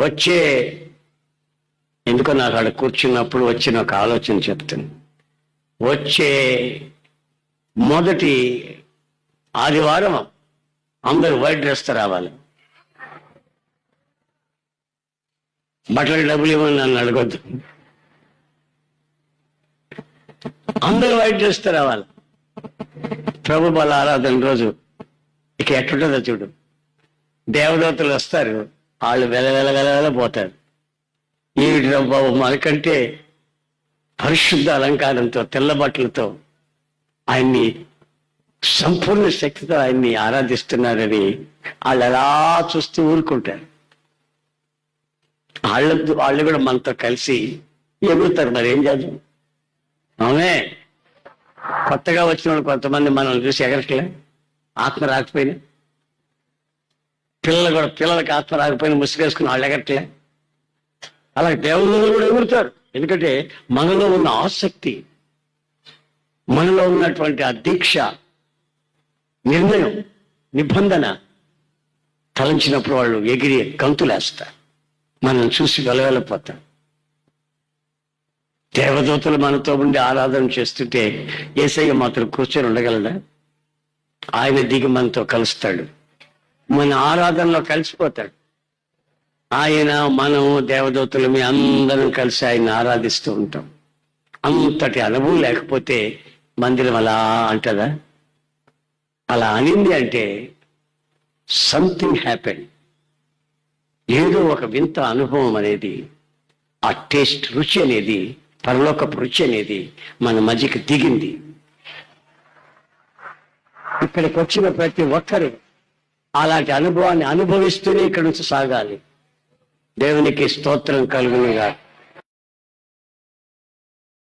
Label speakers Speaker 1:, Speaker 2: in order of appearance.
Speaker 1: వచ్చే ఎందుకో నాకు అక్కడ కూర్చున్నప్పుడు వచ్చిన ఒక ఆలోచన చెప్తాను వచ్చే మొదటి ఆదివారం అందరు వైట్ డ్రెస్తో రావాలి. బట్టలు డబ్బులు ఇవ్వని నన్ను అడగొద్దు. అందరూ వైట్ డ్రెస్తో రావాలి. ప్రభు బల ఆరాధన రోజు. ఇక ఎట్టుంటుందో చూడు. దేవదూతలు వస్తారు. వాళ్ళు వెల వెల వెల పోతారు. ఏమిటి రా బాబు మనకంటే పరిశుద్ధ అలంకారంతో తెల్ల బట్టలతో ఆయన్ని సంపూర్ణ శక్తితో ఆయన్ని ఆరాధిస్తున్నారని వాళ్ళు అలా చూస్తూ ఊరుకుంటారు. వాళ్ళ వాళ్ళు కూడా మనతో కలిసి ఎగురుతారు మరి ఏం చేద్దాం? అవునే. కొత్తగా వచ్చిన వాళ్ళు కొంతమంది మనల్ని చూసి ఎగరట్లే. ఆత్మ రాకపోయినా. పిల్లలు కూడా పిల్లలకి ఆత్మ రాకపోయినా ముసుగేసుకుని వాళ్ళు ఎగట్లే అలాగే దేవుళ్ళు కూడా ఎగురుతారు. ఎందుకంటే మనలో ఉన్న ఆసక్తి మనలో ఉన్నటువంటి ఆ దీక్ష నిర్ణయం నిబంధన తలంచినప్పుడు వాళ్ళు ఎగిరి గంతులేస్తారు. మనం చూసి వెలవెలపోతాం దేవదూతలు మనతో ఉండి ఆరాధన చేస్తుంటే ఏసయ్య మాత్రం కూర్చొని ఉండగలడా? ఆయన దిగి మనతో కలుస్తాడు. మన ఆరాధనలో కలిసిపోతాడు. ఆయన మనం దేవదూతలు మీ అందరం కలిసి ఆయన ఆరాధిస్తూ ఉంటాం. అంతటి అనుభవం లేకపోతే మందిరం అలా అంటదా? అలా అనింది అంటే సంథింగ్ హ్యాపెన్ ఏదో ఒక వింత అనుభవం అనేది ఆ టేస్ట్ రుచి అనేది పరలోకపు రుచి అనేది మన మధ్యకి దిగింది. ఇక్కడికి వచ్చిన ప్రతి ఒక్కరు అలాంటి అనుభవాన్ని అనుభవిస్తూనే ఇక్కడ నుంచి సాగాలి. దేవునికి స్తోత్రం కలుగునుగా